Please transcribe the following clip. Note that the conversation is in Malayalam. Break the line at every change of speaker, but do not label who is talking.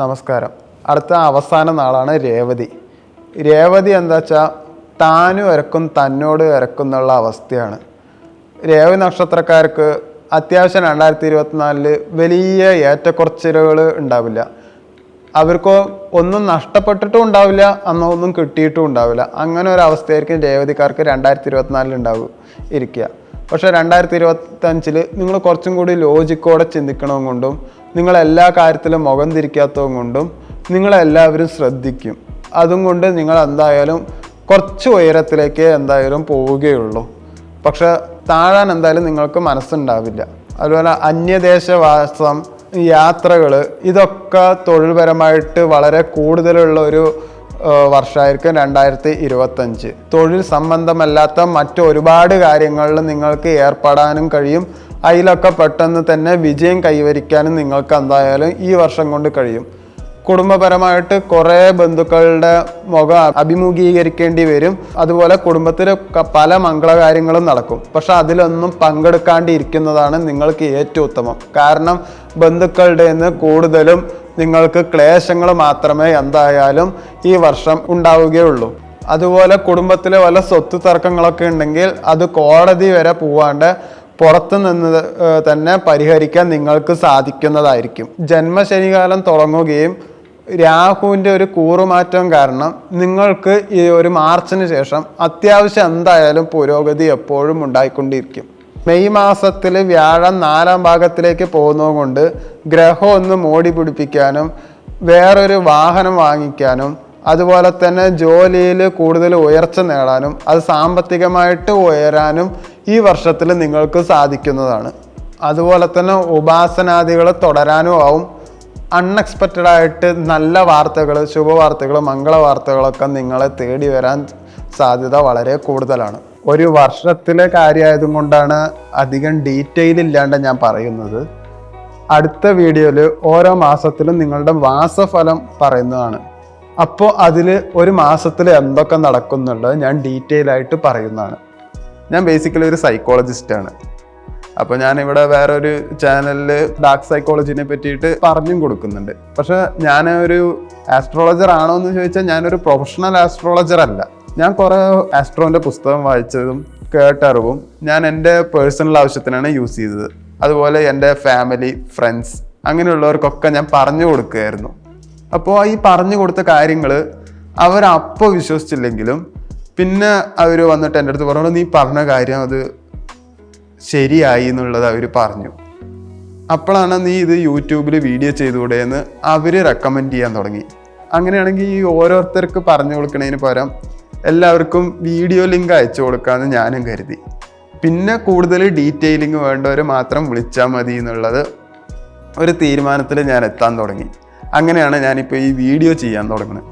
നമസ്കാരം. അടുത്ത അവസാന നാളാണ് രേവതി. രേവതി എന്താ വെച്ചാൽ താനും ഇരക്കും തന്നോട് ഇരക്കും എന്നുള്ള അവസ്ഥയാണ്. രേവതി നക്ഷത്രക്കാർക്ക് അത്യാവശ്യം രണ്ടായിരത്തി ഇരുപത്തിനാലിൽ വലിയ ഏറ്റക്കുറച്ചിലുകൾ ഉണ്ടാവില്ല. അവർക്ക് ഒന്നും നഷ്ടപ്പെട്ടിട്ടും ഉണ്ടാവില്ല അന്നോ ഒന്നും കിട്ടിയിട്ടും ഉണ്ടാവില്ല. അങ്ങനെ ഒരു അവസ്ഥയായിരിക്കും രേവതിക്കാർക്ക് രണ്ടായിരത്തി ഇരുപത്തിനാലിൽ ഉണ്ടാവും ഇരിക്കുക. പക്ഷേ രണ്ടായിരത്തി ഇരുപത്തഞ്ചിൽ നിങ്ങൾ കുറച്ചും കൂടി ലോജിക്കോടെ ചിന്തിക്കണം കൊണ്ടും നിങ്ങൾ എല്ലാ കാര്യത്തിലും മുഖം തിരിക്കാത്തതും കൊണ്ടും നിങ്ങളെല്ലാവരും ശ്രദ്ധിക്കും. അതും കൊണ്ട് നിങ്ങൾ എന്തായാലും കുറച്ച് ഉയരത്തിലേക്ക് എന്തായാലും പോവുകയുള്ളൂ. പക്ഷെ താഴാൻ എന്തായാലും നിങ്ങൾക്ക് മനസ്സുണ്ടാവില്ല. അതുപോലെ അന്യദേശവാസം യാത്രകൾ ഇതൊക്കെ തൊഴിൽപരമായിട്ട് വളരെ കൂടുതലുള്ള ഒരു വർഷമായിരിക്കും രണ്ടായിരത്തി ഇരുപത്തഞ്ച് തൊഴിൽ സംബന്ധമല്ലാത്ത മറ്റൊരുപാട് കാര്യങ്ങളിൽ നിങ്ങൾക്ക് ഏർപ്പെടാനും കഴിയും. അതിലൊക്കെ പെട്ടെന്ന് തന്നെ വിജയം കൈവരിക്കാനും നിങ്ങൾക്ക് എന്തായാലും ഈ വർഷം കൊണ്ട് കഴിയും. കുടുംബപരമായിട്ട് കുറേ ബന്ധുക്കളുടെ മുഖം അഭിമുഖീകരിക്കേണ്ടി വരും. അതുപോലെ കുടുംബത്തിൽ പല മംഗളകാര്യങ്ങളും നടക്കും. പക്ഷെ അതിലൊന്നും പങ്കെടുക്കാണ്ടിരിക്കുന്നതാണ് നിങ്ങൾക്ക് ഏറ്റവും ഉത്തമം. കാരണം ബന്ധുക്കളുടെ നിന്ന് കൂടുതലും നിങ്ങൾക്ക് ക്ലേശങ്ങൾ മാത്രമേ എന്തായാലും ഈ വർഷം ഉണ്ടാവുകയുള്ളൂ. അതുപോലെ കുടുംബത്തിലെ വല്ല സ്വത്ത് തർക്കങ്ങളൊക്കെ ഉണ്ടെങ്കിൽ അത് കോടതി വരെ പോവാണ്ട് പുറത്തു നിന്ന് തന്നെ പരിഹരിക്കാൻ നിങ്ങൾക്ക് സാധിക്കുന്നതായിരിക്കും. ജന്മശനികാലം തുടങ്ങുകയും രാഹുവിന്റെ ഒരു കൂറുമാറ്റം കാരണം നിങ്ങൾക്ക് ഈ ഒരു മാർച്ചിന് ശേഷം അത്യാവശ്യം എന്തായാലും പുരോഗതി എപ്പോഴും ഉണ്ടായിക്കൊണ്ടിരിക്കും. മെയ് മാസത്തിൽ വ്യാഴം നാലാം ഭാഗത്തിലേക്ക് പോകുന്നതുകൊണ്ട് ഗ്രഹം ഒന്ന് മോടി പിടിപ്പിക്കാനും വേറൊരു വാഹനം വാങ്ങിക്കാനും അതുപോലെ തന്നെ ജോലിയിൽ കൂടുതൽ ഉയർച്ച നേടാനും അത് സാമ്പത്തികമായിട്ട് ഉയരാനും ഈ വർഷത്തിൽ നിങ്ങൾക്ക് സാധിക്കുന്നതാണ്. അതുപോലെ തന്നെ ഉപാസനാദികൾ തുടരാനും ആവും. അൺഎക്സ്പെക്റ്റഡ് ആയിട്ട് നല്ല വാർത്തകൾ ശുഭവാർത്തകൾ മംഗള വാർത്തകളൊക്കെ നിങ്ങളെ തേടി വരാൻ സാധ്യത വളരെ കൂടുതലാണ്. ഒരു വർഷത്തിലെ കാര്യമായതും കൊണ്ടാണ് അധികം ഡീറ്റെയിൽ ഇല്ലാണ്ട് ഞാൻ പറയുന്നത്. അടുത്ത വീഡിയോയിൽ ഓരോ മാസത്തിലും നിങ്ങളുടെ മാസഫലം പറയുന്നതാണ്. അപ്പോൾ അതിൽ ഒരു മാസത്തിൽ എന്തൊക്കെ നടക്കുന്നുള്ളത് ഞാൻ ഡീറ്റെയിൽ ആയിട്ട് പറയുന്നതാണ്. ഞാൻ ബേസിക്കലി ഒരു സൈക്കോളജിസ്റ്റാണ് അപ്പോൾ ഞാനിവിടെ ഇവിടെ വേറെ ഒരു ചാനലിൽ ഡാർക്ക് സൈക്കോളജിനെ പറ്റിയിട്ട് പറഞ്ഞും കൊടുക്കുന്നുണ്ട്. പക്ഷെ ഞാൻ ഒരു ആസ്ട്രോളജർ ആണോ എന്ന് ചോദിച്ചാൽ ഞാനൊരു പ്രൊഫഷണൽ ആസ്ട്രോളജർ അല്ല. ഞാൻ കുറേ ആസ്ട്രോന്റെ പുസ്തകം വായിച്ചതും കേട്ടറിവും ഞാൻ എന്റെ പേഴ്സണൽ ആവശ്യത്തിനാണ് യൂസ് ചെയ്തത്. അതുപോലെ എന്റെ ഫാമിലി ഫ്രണ്ട്സ് അങ്ങനെയുള്ളവർക്കൊക്കെ ഞാൻ പറഞ്ഞു കൊടുക്കുകയായിരുന്നു. അപ്പോൾ ഈ പറഞ്ഞു കൊടുത്ത കാര്യങ്ങൾ അവരപ്പോൾ വിശ്വസിച്ചില്ലെങ്കിലും പിന്നെ അവർ വന്നിട്ട് എന്റെ അടുത്ത് പറഞ്ഞു നീ പറഞ്ഞ കാര്യം അത് ശരിയായി എന്നുള്ളത് അവർ പറഞ്ഞു. അപ്പോഴാണ് നീ ഇത് യൂട്യൂബിൽ വീഡിയോ ചെയ്തുകൂടെ എന്ന് അവർ റെക്കമെൻഡ് ചെയ്യാൻ തുടങ്ങി. അങ്ങനെയാണെങ്കിൽ ഈ ഓരോരുത്തർക്ക് പറഞ്ഞു കൊടുക്കുന്നതിന് പകരം എല്ലാവർക്കും വീഡിയോ ലിങ്ക് അയച്ചു കൊടുക്കാമെന്ന് ഞാനും കരുതി. പിന്നെ കൂടുതൽ ഡീറ്റെയിലിംഗ് വേണ്ടവർ മാത്രം വിളിച്ചാൽ മതി എന്നുള്ളത് ഒരു തീരുമാനത്തിൽ ഞാൻ എത്താൻ തുടങ്ങി. അങ്ങനെയാണ് ഞാനിപ്പോൾ ഈ വീഡിയോ ചെയ്യാൻ തുടങ്ങുന്നത്